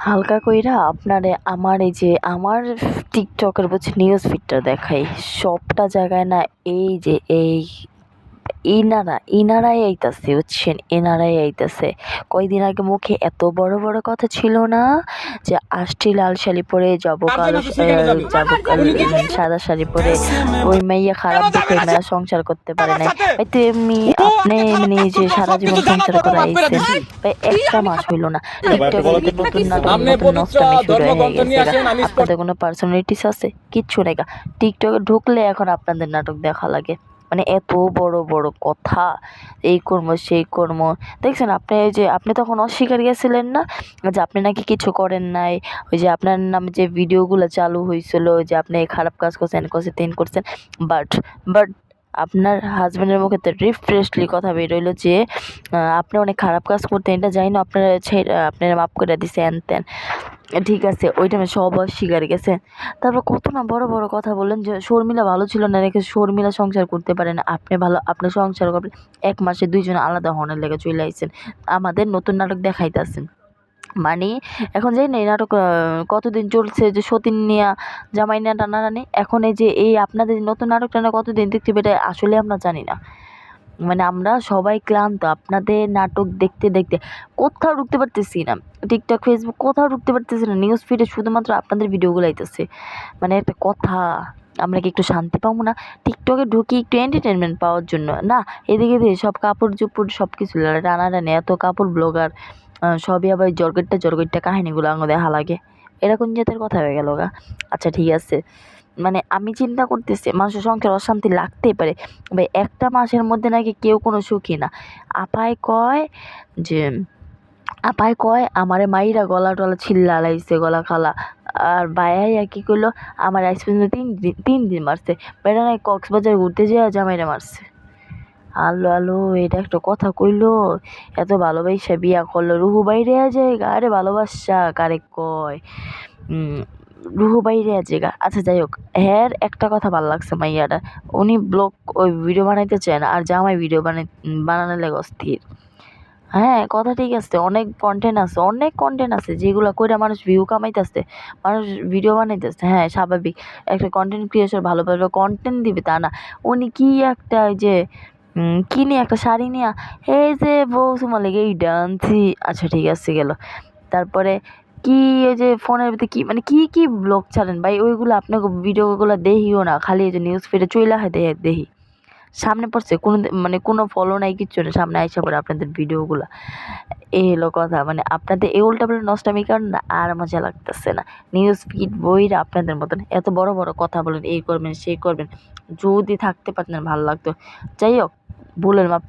হালকা কইরা আপনারে আমার এই যে আমার টিকটকের বলছে নিউজ ফিডটা দেখাই। সবটা জায়গায় না এই যে এই ইনারা ইনারাই আইতাছে বুঝছেন? এনারাই আইতাছে। কয়দিন আগে মুখে এত বড় বড় কথা ছিল না যে আষ্টি লাল শাড়ি পরে যাব কালো যাব সাদা শাড়ি পরে ওই মাইয়া খারাপ দেখে মেয়েরা সংসার করতে পারে না ভাই তুমি আপনি এমনি যে সারা জীবন সংসার করে আইছেন ভাই একটা মাস হইল না। টিকটকে নতুন নাটক আপনি নতুন নষ্টামি শুরু হয়ে গেছে। আপনাদের কোনো পার্সোনালিটিস আছে? কিচ্ছু নাই। টিকটকে ঢুকলে এখন আপনাদের নাটক দেখা লাগে। মানে এত বড় বড় কথা, এই কর্ম সেই কর্ম দেখছেন, আপনি এই যে, আপনি তখন অস্বীকার গেছিলেন না? যে আপনি নাকি কিছু করেন নাই? ওই যে আপনার নামে যে ভিডিওগুলো চালু হয়েছিল যে আপনি খারাপ কাজ করছেন করছেন তিন করছেন বাট বাট আপনার হাজব্যান্ডের মুখে তো রিফ্রেশলি কথা বেরোইলো যে আপনি অনেক খারাপ কাজ করতেন, এটা যাই না আপনারা আপনারা মাফ করে দিছে হ্যান ত্যান ঠিক আছে, ওই টাইমে সব অস্বীকার গেছে। তারপর কত না বড় বড় কথা বললেন যে, শর্মিলা ভালো ছিল না রেখে শর্মিলা সংসার করতে পারে না। আপনি ভালো, আপনি সংসার করবেন। এক মাসে দুইজন আলাদা হনের লেগে চলে আইছেন। আমাদের নতুন নাটক দেখাইতেছেন। মানে এখন না এই নাটক কতদিন চলছে যে সতীন নিয়া, জামাই নিয়া টানাটানি এখন এই যে এই আপনাদের নতুন নাটকটা না কতদিন দেখতে পেটে আসলে আমরা জানি না। মানে আমরা সবাই ক্লান্ত, আপনাদের নাটক দেখতে দেখতে কোথাও ঢুকতে পারতেছি না। টিকটক ফেসবুক কোথাও ঢুকতে পারতেছি না নিউজ ফিডে শুধুমাত্র আপনাদের ভিডিওগুলো আইতেছে। মানে একটা কথা, আমরা কি একটু শান্তি পাবো না? টিকটকে ঢুকি একটু এন্টারটেনমেন্ট পাওয়ার জন্য। না, এদিকে দিয়ে সব কাপড় চোপড় সব কিছু রানা টানাটানি, এত কাপড় ব্লগার সবই আবার জর্গেটটা জর্গেটটা কাহিনিগুলো আমাদের লাগে এরকম জাতের কথা হয়ে গেল গা? আচ্ছা ঠিক আছে। মানে আমি চিন্তা করতেছি, মানুষের সংসার অশান্তি লাগতেই পারে। ভাই, একটা মাসের মধ্যে নাকি কেউ কোনো সুখী না। আপায় কয় যে, আপায় কয়, আমারে মাইরা গলা টলা ছিল্লা লাইছে গলা খালা। আর বায়াইয়া কী করল? আমার আইস তিন দিন তিন দিন মারছে। বেটা নাই কক্সবাজার ঘুরতে যেয়ে জামাইরা মারছে। আলো আলো এটা একটা কথা কইলো। এত ভালোবাসা বিয়া করল। রুহু বাইরে যায় আরে ভালোবাসা, কারে কয়? রুহু বাইরে আছে গা। আচ্ছা যাই হোক। হ্যাঁ একটা কথা ভালো লাগছে মাইয়াটা। উনি ব্লগ, ওই ভিডিও বানাইতে চায় না। আর জামাই ভিডিও বানাই বানানো লাগে অস্থির। হ্যাঁ কথা ঠিক আছে। অনেক কন্টেন্ট আছে, অনেক কন্টেন্ট আছে যেগুলো কইরা মানুষ ভিউ কামাইতেছে, মানুষ ভিডিও বানাইতেছে। হ্যাঁ স্বাভাবিক। একটা কন্টেন্ট ক্রিয়েশন ভালো ভালো কন্টেন্ট দিবে তা না। উনি কি একটা যে উম, কি নিয়ে একটা শাড়ি নিয়ে? এই যে বউ তোমার লেগে এই ডান্সি। আচ্ছা ঠিক আছে গেল। তারপরে কি ওই যে ফোনের ভিতরে কি মানে কি কি ব্লগ ছাড়েন? ভাই ওইগুলো আপনাকে ভিডিওগুলো দেখিও না। খালি এই যে নিউজ ফিডে চইলা হয় দেখি। সামনে পড়ছে কোনো মানে কোনো ফলো নাই কিচ্ছু না সামনে আইসা পড়ে আপনাদের ভিডিওগুলো। এই হলো কথা। মানে আপনাদের এই উল্টাপাল্টা নষ্টামি কারণ না আর মজা লাগতেছে না। নিউজ ফিড বইরা আপনাদের মতন এত বড় বড় কথা বলেন এই করবেন সেই করবেন। যদি থাকতে পারতেন ভালো লাগতো। যাই হোক ભૂલોને માફ